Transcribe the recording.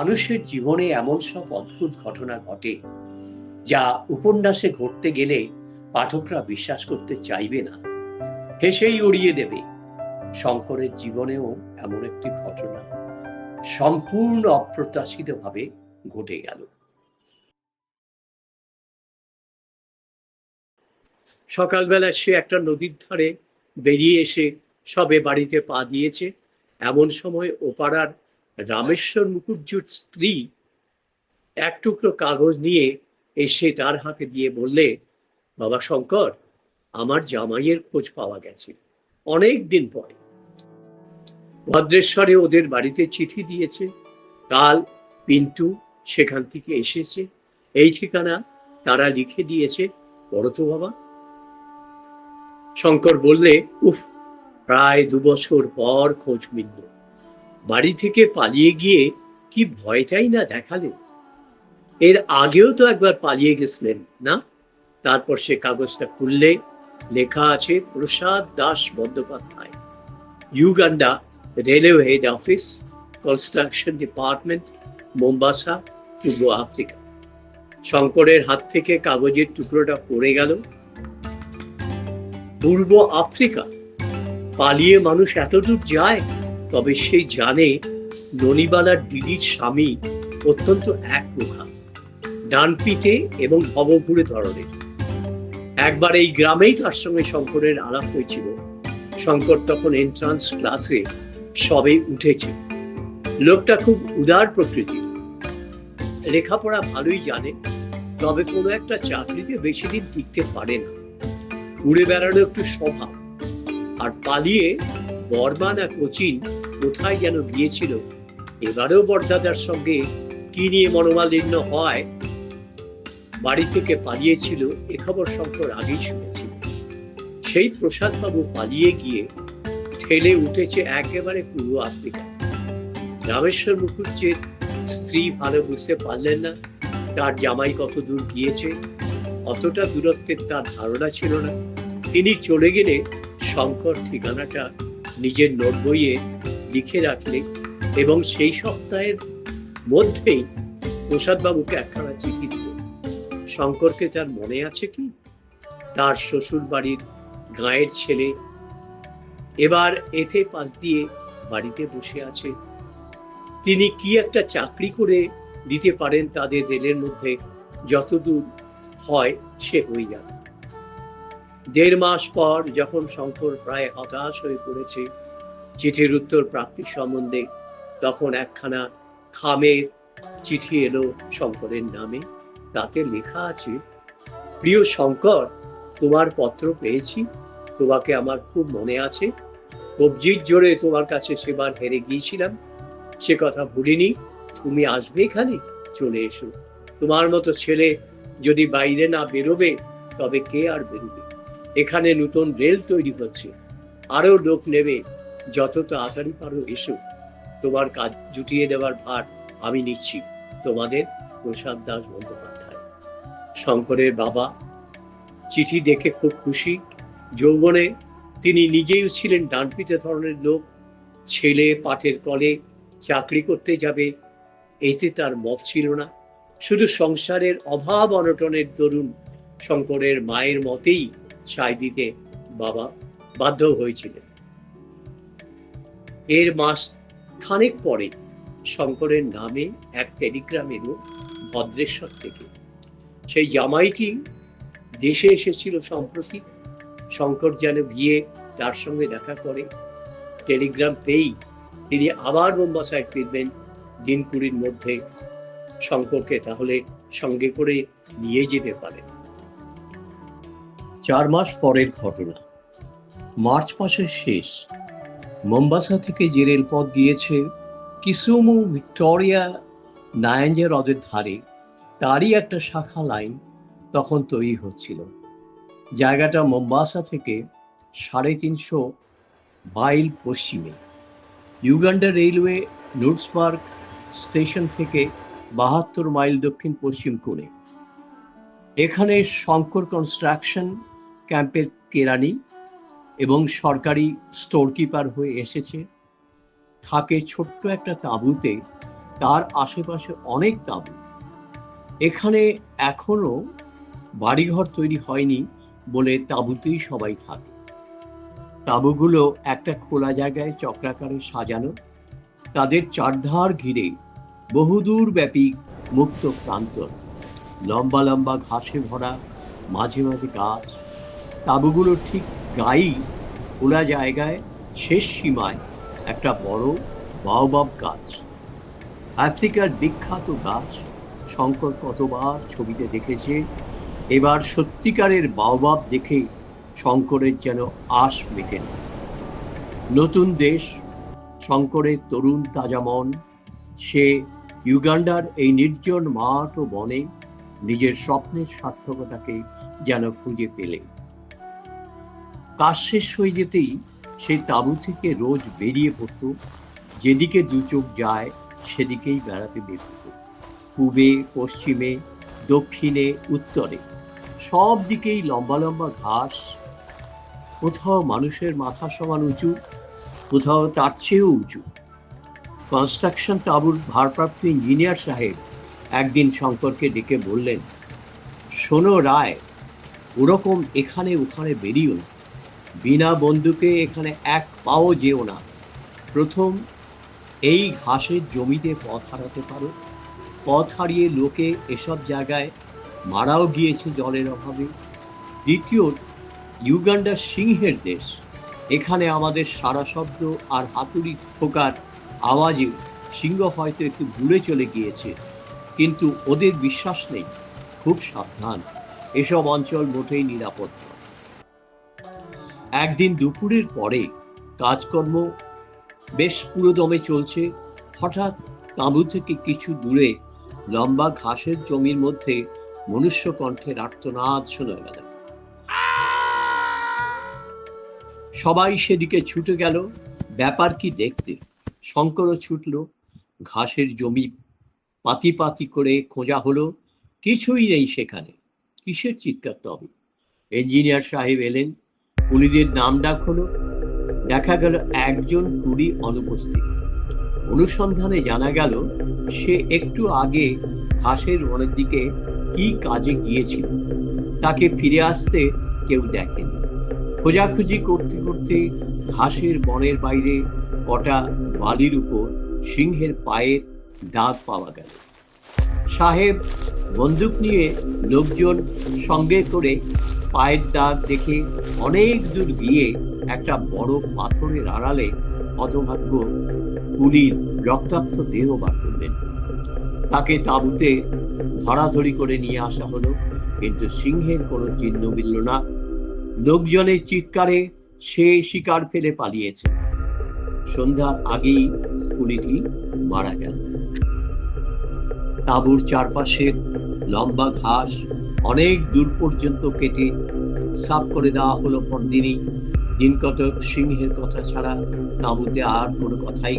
মানুষের জীবনে এমন সব অদ্ভুত ঘটনা ঘটে, যা উপন্যাসে ঘটতে গেলে পাঠকরা বিশ্বাস করতে চাইবে না। হেসেই উড়িয়ে দেবে। শঙ্করের জীবনেও এমন একটি ঘটনা সম্পূর্ণ অপ্রত্যাশিতভাবে ঘটে গেল। সকালবেলা সে একটা নদীর ধারে বেরিয়ে এসে সবে বাড়িতে পা দিয়েছে। এমন সময় ওপাড়ার রামেশ্বর মুখুজ্জুর স্ত্রী এক টুকরো কাগজ নিয়ে এসে তার হাতে দিয়ে বললে, বাবা শঙ্কর, আমার জামাইয়ের খোঁজ পাওয়া গেছে অনেক দিন পরে। ভদ্রেশ্বরে ওদের বাড়িতে চিঠি দিয়েছে, কাল পিন্টু সেখান থেকে এসেছে। এই ঠিকানা তারা লিখে দিয়েছে, বড় তো বাবা। শঙ্কর বললে, উফ, প্রায় দু বছর পর খোঁজ মিলল। বাড়ি থেকে পালিয়ে গিয়ে কি ভয়টাই না দেখালেন এর আগেও তো একবার পালিয়ে গেছিলেন, না? তারপর সে কাগজটা খুললে, লেখা আছে Prasad Das Bandyopadhyay. Uganda railway head office, construction department, Mombasa, পূর্ব আফ্রিকা। শঙ্করের হাত থেকে কাগজের টুকরোটা পড়ে গেল। পূর্ব আফ্রিকা? পালিয়ে মানুষ এতদূর যায়? তবে সে জানে ননিবালার দিদির স্বামী অত্যন্ত এক প্রখা ডান পিঠে এবং ভবঘুরে ধরনের। একবার এই গ্রামেই তার সঙ্গে শঙ্করের আলাপ হয়েছিল। শঙ্কর তখন এন্ট্রান্স ক্লাসে সবে উঠেছে। লোকটা খুব উদার প্রকৃতির। লেখাপড়া ভালোই জানে, তবে কোনো একটা চাকরিতে বেশি দিন টিকতে পারে না। ঘুরে বেড়ানো একটু স্বভাব আর পালিয়ে বর্মা না কোচিন কোথায় যেন গিয়েছিল? এবারেও বরদাদার সঙ্গে কি নিয়ে মনোমালিন্য হয়? বাড়ি থেকে পালিয়েছিল এ খবর শঙ্কর আগেই শুনেছিল সেই প্রসাদবাবু পালিয়ে গিয়ে ঠেলে উঠেছে একেবারে পূর্ব আফ্রিকা। রামেশ্বর মুখুজ্জের স্ত্রী ভালো বুঝতে পারলেন না, তার জামাই কত দূর গিয়েছে, অতটা দূরত্বের তার ধারণা ছিল না। তিনি চলে গেলে শঙ্কর ঠিকানাটা নিজের নোট বইয়ে লিখে রাখলে এবং সেই সপ্তাহের মধ্যেই প্রসাদবাবুকে একখানা চিঠি দিল। শঙ্করকে তার মনে আছে কি? তার শ্বশুর বাড়ির গাঁয়ের ছেলে এবার এফে পাশ দিয়ে বাড়িতে বসে আছে। তিনি কি একটা চাকরি করে দিতে পারেন তাদের রেলের মধ্যে? যতদূর হয় সে হয়ে যাবে। দেড় মাস পর যখন শঙ্কর প্রায় হতাশ হয়ে পড়েছে, চিঠির উত্তর প্রাপ্তির সম্বন্ধে তখন একখানা খামের চিঠি এলো শঙ্করের নামে। তাতে লেখা আছে, প্রিয় শঙ্কর, তোমার পত্র পেয়েছি। তোমাকে আমার খুব মনে আছে। কবজির জোরে তোমার কাছে সেবার হেরে গিয়েছিলাম। সে কথা ভুলিনি। তুমি আসবে এখানে? চলে এসো। তোমার মতো ছেলে যদি বাইরে না বেরোবে, তবে কে আর বেরোবে? এখানে নতুন রেল তৈরি হচ্ছে। আরও লোক নেবে, যত তাড়াতাড়ি পারো এসো। তোমার কাজ জুটিয়ে দেওয়ার ভার আমি নিচ্ছি তোমাদের প্রসাদ দাস বন্দ্যোপাধ্যায়। শঙ্করের বাবা চিঠি দেখে খুব খুশি। যৌবনে তিনি নিজেই ছিলেন ডানপিটে ধরনের লোক। ছেলে পাঠের কলে চাকরি করতে যাবে, এতে তার মত ছিল না। শুধু সংসারের অভাব অনটনের দরুন শঙ্করের মায়ের মতেই সায় দিতে বাবা বাধ্য হয়েছিলেন। এর মাস খানেক পরে শঙ্করের নামে এক টেলিগ্রাম এলো ভদ্রেশ্বর থেকে। সেই জামাইটি দেশে এসেছিল সম্প্রতি। শঙ্কর যেন গিয়ে তার সঙ্গে দেখা করে। টেলিগ্রাম পেয়েই তিনি আবার বোম্বাসায় ফিরবেন দিন কুড়ির মধ্যে। শঙ্করকে তাহলে সঙ্গে করে নিয়ে যেতে পারেন। চার মাস পরের ঘটনা। মার্চ মাসের শেষ। মোম্বাসা থেকে যে রেলপথ গিয়েছে, কিসুমু ভিক্টোরিয়া নায়াঞ্জা হ্রদের ধারে, তারই একটা শাখা লাইন তখন তৈরি হচ্ছিল। জায়গাটা মোম্বাসা থেকে সাড়ে তিনশো মাইল পশ্চিমে। ইউগান্ডা রেলওয়ে নুটসবার্গ স্টেশন থেকে বাহাত্তর মাইল দক্ষিণ পশ্চিম কোণে। এখানে শঙ্কর কনস্ট্রাকশন ক্যাম্পের কেরানি এবং সরকারি স্টোর কিপার হয়ে এসেছে। থাকে ছোট্ট একটা তাঁবুতে, তার আশেপাশে অনেক তাঁবু। এখানে এখনও বাড়িঘর তৈরি হয়নি বলে তাঁবুতেই সবাই থাকে। তাঁবুগুলো একটা খোলা জায়গায় চক্রাকারে সাজানো। তাদের চারধার ঘিরে বহুদূর ব্যাপী মুক্ত প্রান্তর। লম্বা লম্বা ঘাসে ভরা, মাঝে মাঝে গাছ তাঁবুগুলোর ঠিক গায়েই খোলা জায়গায়, শেষ সীমায় একটা বড় বাওবাব গাছ। আফ্রিকার বিখ্যাত গাছ, শঙ্কর কতবার ছবিতে দেখেছে, এবার সত্যিকারের বাওবাব দেখে শঙ্করের যেন আশ মেটে না নতুন দেশ, শঙ্করের তরুণ তাজা মন, সে ইউগান্ডার এই নির্জন মাঠ ও বনে নিজের স্বপ্নের সার্থকতাকে যেন খুঁজে পেলে। কাজ শেষ হয়ে যেতেই সেই তাঁবু থেকে রোজ বেরিয়ে পড়তো। যেদিকে দু চোখ যায়, সেদিকেই বেড়াতে বের পূবে, পশ্চিমে, দক্ষিণে, উত্তরে। সব দিকেই লম্বা লম্বা ঘাস। কোথাও মানুষের মাথা সমান উঁচু, কোথাও তার চেয়েও উঁচু। কনস্ট্রাকশন তাঁবুর ভারপ্রাপ্ত ইঞ্জিনিয়ার সাহেব একদিন শঙ্করকে ডেকে বললেন, শোনো রায়, ওরকম এখানে ওখানে বেরিয়েও না। বিনা বন্দুকে এখানে এক পাও যেও না। প্রথম, এই ঘাসের জমিতে পথ হারাতে পারো। পথ হারিয়ে লোকে এসব জায়গায় মারাও গিয়েছে জলের অভাবে। দ্বিতীয় ইউগান্ডা সিংহের দেশ। এখানে আমাদের সারা শব্দ আর হাতুড়ি ঠোকার আওয়াজে সিংহ হয়তো একটু দূরে চলে গিয়েছে। কিন্তু ওদের বিশ্বাস নেই, খুব সাবধান। এসব অঞ্চল মোটেই নিরাপদ। একদিন দুপুরের পরে কাজকর্ম বেশ পুরোদমে চলছে। হঠাৎ তাঁবু থেকে কিছু দূরে লম্বা ঘাসের জমির মধ্যে মনুষ্য কণ্ঠের আর্তনাদ শোনা গেল। সবাই সেদিকে ছুটে গেল। ব্যাপার কি দেখতে? শঙ্করও ছুটল। ঘাসের জমি পাতি পাতি করে খোঁজা হলো। কিছুই নেই সেখানে। কিসের চিৎকার তবে? ইঞ্জিনিয়ার সাহেব এলেন। কুলিদের নাম ডাক হলো। দেখা গেল একজন কুলি অনুপস্থিত। অনুসন্ধানে জানা গেল, সে একটু আগে ঘাসের বনের দিকে কি কাজে গিয়েছিল। তাকে ফিরে আসতে কেউ দেখেনি। খোঁজাখুঁজি করতে করতে ঘাসের বনের বাইরে কটা বালির উপর সিংহের পায়ের দাগ পাওয়া গেল। সাহেব বন্দুক নিয়ে লোকজন সঙ্গে করে পায়ের দাগ দেখে অনেক দূর গিয়ে একটা বড় পাথরের আড়ালে হতভাগ্য কুলির রক্তাক্ত দেহ বার করলেন। তাকে তাঁবুতে ধরাধরি করে নিয়ে আসা হলো, কিন্তু সিংহের কোনো চিহ্ন মিলল না। লোকজনের চিৎকারে সে শিকার ফেলে পালিয়েছে। সন্ধ্যার আগেই কুলিটি মারা গেল। তাঁবুর চারপাশের লম্বা ঘাস অনেক দূর পর্যন্ত কেটে সাফ করে দেওয়া হলো পরদিনই। দিনকতক সিংহের কথা ছাড়া তাঁবুতে আর কোনো কথাই